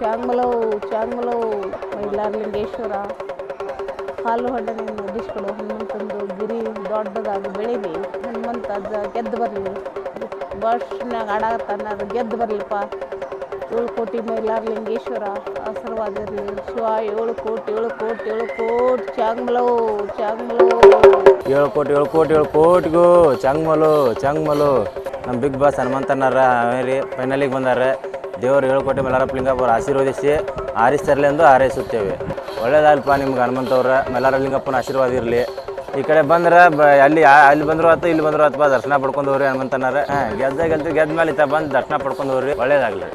ಚಾಂಗ್ಮಲವು ಚಾಂಗ್ಮಲವು ಮೈಲಾರ್ಲಿಂಗೇಶ್ವರ. ಹಾಲು ಹೊಡ್ಡನಿಂದ ಡಿಶ್ಗಳು ಹನುಮಂತಂದು ಗಿರಿ ದೊಡ್ಡದಾಗಿ ಬೆಳೀಲಿ. ಹನುಮಂತ ಗೆದ್ದು ಬರಲಿ. ಬಸ್ನಾಗ ಆಡಾಗತ್ತಾನ ಅದು ಗೆದ್ದು ಬರಲಿಪ್ಪ. ಏಳು ಕೋಟಿ ಮೈಲಾರ್ಲಿಂಗೇಶ್ವರ ಆಶೀರ್ವಾದ ಇರಲಿ. ಶಿವ, ಏಳು ಕೋಟಿ ಏಳು ಕೋಟಿ ಏಳು ಕೋಟಿ ಚಾಂಗ್ಮಲವು ಚಾಂಗ್ಮಲವು ಏಳು ಕೋಟಿ ಏಳು ಕೋಟಿ, ಏಳು ಕೋಟಿಗೂ ಚಂಗ್ಮಲು ಚಂಗ್ಮಲು. ನಮ್ಮ ಬಿಗ್ ಬಾಸ್ ಹನುಮಂತನಾರ ರೀ ಫೈನಲಿಗೆ ಬಂದಾರ. ದೇವರು ಏಳು ಕೋಟಿ ಮಲ್ಲಾರಪ್ಪ ಲಿಂಗಪ್ಪ ಅವ್ರು ಆಶೀರ್ವದಿಸಿ ಆರಿಸ್ತಾರಲಿ ಎಂದು ಹಾರೈಸುತ್ತೇವೆ. ಒಳ್ಳೇದಲ್ಪ ನಿಮ್ಗೆ ಹನುಮಂತವ್ರ ಮೆಲಾರ ಲಿಂಗಪ್ಪನ ಆಶೀರ್ವಾದ ಇರಲಿ. ಈ ಕಡೆ ಬಂದ್ರೆ ಅಲ್ಲಿ ಅಲ್ಲಿ ಬಂದ್ರು ಆತು, ಇಲ್ಲಿ ಬಂದ್ರು ಆತ್ಪ ದರ್ಶನ ಪಡ್ಕೊಂಡು ಹೋಗ್ರಿ ಹನುಮಂತನಾರ ಹಾಂ, ಗೆದ್ದ, ಗೆದ್ದು, ಗೆದ್ದ ಮೇಲೆ ಇತ್ತ ಬಂದು ದರ್ಶನ ಪಡ್ಕೊಂಡು ಹೋಗ್ರಿ. ಒಳ್ಳೇದಾಗಲಿ.